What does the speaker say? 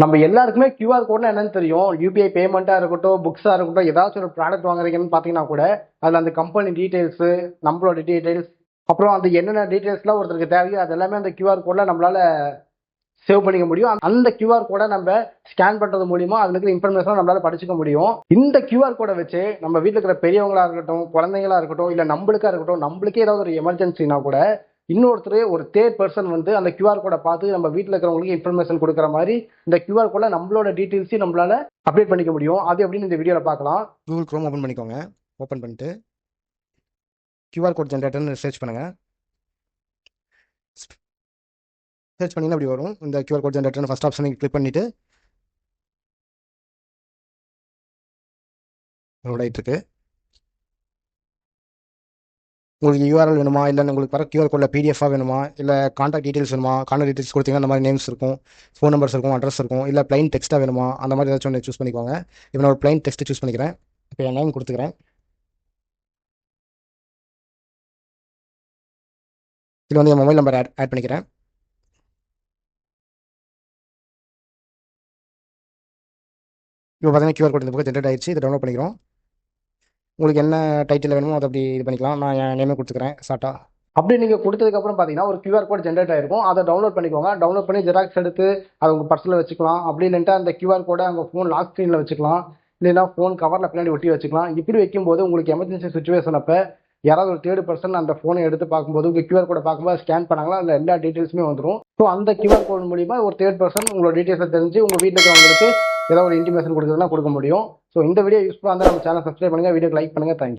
நம்ம எல்லாருக்குமே கியூஆர் கோட்னா என்னன்னு தெரியும். யூபிஐ பேமெண்ட்டாக இருக்கட்டும் புக்ஸாக இருக்கட்டும் ஏதாச்சும் ஒரு ப்ராடக்ட் வாங்குறீங்கன்னு பார்த்தீங்கன்னா கூட அதில் அந்த கம்பெனி டீட்டெயில்ஸு நம்மளோட டீட்டெயில்ஸ் அப்புறம் அந்த என்னென்ன டீட்டெயில்ஸ்லாம் ஒருத்தருக்கு தேவையோ அது எல்லாமே அந்த கியூஆர் கோடில் நம்மளால் சேவ் பண்ணிக்க முடியும். அந்த கியூஆர் கோடை நம்ம ஸ்கேன் பண்ணுறது மூலியமா அதில் இருக்கிற இன்ஃபர்மேஷன் நம்மளால படிச்சுக்க முடியும். இந்த கியூஆர் கோடை வச்சு நம்ம வீட்டில் இருக்கிற பெரியவங்களா இருக்கட்டும் குழந்தைங்களா இருக்கட்டும் இல்லை நம்மளுக்கா இருக்கட்டும் நம்மளுக்கே ஏதாவது ஒரு எமர்ஜென்சினா கூட இன்னொருத்தர் ஒரு தேர்ட் பர்சன் வந்து அந்த கியூஆர் கோடை பார்த்து நம்ம வீட்டில் இருக்கிறவங்களுக்கு இன்ஃபர்மேஷன் கொடுக்குற மாதிரி இந்த கியூஆர் கோடில் நம்மளோட டீட்டெயில்ஸையும் நம்மளால அப்டேட் பண்ணிக்க முடியும். அது அப்படின்னு இந்த வீடியோவில் பார்க்கலாம். கூகுள் க்ரோம் ஓப்பன் பண்ணிக்கோங்க. ஓப்பன் பண்ணிட்டு கியூஆர் கோட் ஜென்ரேட்டர்னு சர்ச் பண்ணுங்கள் சர்ச் பண்ணிங்கன்னா அப்படி வரும். இந்த கியூஆர் கோட் ஜென்ரேட்டர்னு ஃபஸ்ட் ஆப்ஷனை கிளிக் பண்ணிவிட்டு ரோட் ஆகிட்டுருக்கு உங்களுக்கு யூஆர்எல் வேணுமா? இல்லை உங்களுக்கு வர கியூஆர் கோடில் பிடிஎஃபாக வேணுமா? இல்லை காண்டாக்ட் டீட்டெயில்ஸ் வேணுமா? காண்டாக்ட் டீட்டெயில்ஸ் கொடுத்தீங்கன்னா அந்த மாதிரி நேம்ஸ் இருக்கும். ஃபோன் நம்பர்ஸ் இருக்கும் அட்ரஸ் இருக்கும். இல்லை ப்ளைன் டெக்ஸ்ட்டாக வேணுமா? அந்த மாதிரி ஏதாச்சும் ஒன்று சூஸ் பண்ணிக்கோங்க. இப்போ நான் ஒரு ப்ளைன் டெக்ஸ்ட் சூஸ் பண்ணிக்கிறேன். இப்போ என் நேம் கொடுத்துக்கிறேன். இதில் வந்து என் மொபைல் நம்பர் ஆட் ஆட் பண்ணிக்கிறேன். இப்போ பார்த்தீங்கன்னா கியூஆர் கோட் இந்த பக்கம் ஜென்ரேட் ஆயிடுச்சு. இதை டவுன்லோட் பண்ணிக்கிறோம். உங்களுக்கு என்ன டைட்டில் வேணுமோ அதை அப்படி இது பண்ணிக்கலாம். நான் என் நேமே கொடுத்துக்கிறேன் ஷார்ட்டாக அப்படி நீங்கள் கொடுத்ததுக்கப்புறம் பார்த்தீங்கன்னா ஒரு கியூஆர் கோட் ஜென்ரேட் ஆயிருக்கும். அதை டவுன்லோட் பண்ணிக்கோங்க. டவுன்லோட் பண்ணி ஜெராக்ஸ் எடுத்து அதை உங்கள் பர்ஸில் வச்சுக்கலாம். அப்படி இல்லைன்ட்டு அந்த கியூஆர் கோடை அங்கே ஃபோன் லாக் ஸ்க்ரீனில் வச்சுக்கலாம். இல்லைன்னா ஃபோன் கவரில் பின்னாடி ஒட்டி வச்சுக்கலாம். இப்படி வைக்கும்போது உங்களுக்கு எமர்ஜென்சி சுச்சுவேஷன் அப்போ யாராவது ஒரு தேர்ட் பர்சன் அந்த ஃபோனை எடுத்து பார்க்கும்போது உங்கள் கியூஆர் கோடை பார்க்கும்போது ஸ்கேன் பண்ணாங்களா அந்த எல்லா டீட்டெயில்ஸுமே வந்துடும் ஸோ அந்த கியூஆர் கோட் மூலிமா ஒரு தேர்ட் பர்சன் உங்களோட டீட்டெயில்ஸை தெரிஞ்சு உங்கள் வீட்டில் இருக்கிறவங்களுக்கு ஏதாவது ஒரு இன்டிமேஷன் கொடுக்குறதுனா கொடுக்க முடியும். ஸோ இந்த வீடியோ யூஸ்ஃபுல்லாக இருந்தால் நம்ம சேனல் சப்ஸ்கிரைப் பண்ணுங்கள் வீடியோக்கு லைக் பண்ணுங்கள் தேங்க்யூ